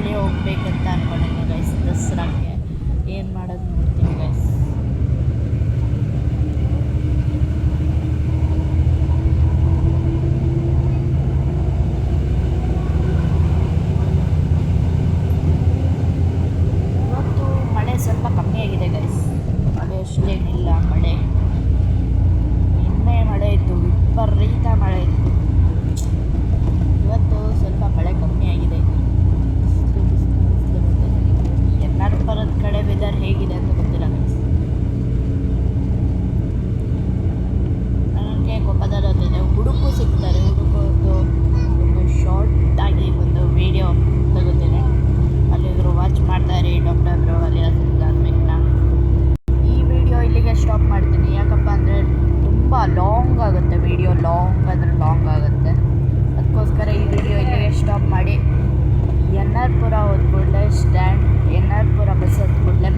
ಹಳ್ಳಿ ಹೋಗ್ಬೇಕಂತ ಅನ್ಕೊಂಡಿದ್ದೀನಿ ಗೈಸ್ ದಸರಾಕ್ಕೆ. ಏನು ಮಾಡೋದು ನೋಡ್ತೀನಿ. ಲಾಂಗ್ ಆಗುತ್ತೆ ವಿಡಿಯೋ ಲಾಂಗ್ ಅಂದರೆ ಲಾಂಗ್ ಆಗುತ್ತೆ. ಅದಕ್ಕೋಸ್ಕರ ಈ ವಿಡಿಯೋ ಇಲ್ಲಿ ಸ್ಟಾಪ್ ಮಾಡಿ. ಎನ್ ಆರ್ ಪುರ ಹೋದ ಕೂಡಲೇ stand N R Pura bus ಹತ್ತ್ ಕೂಡಲೇ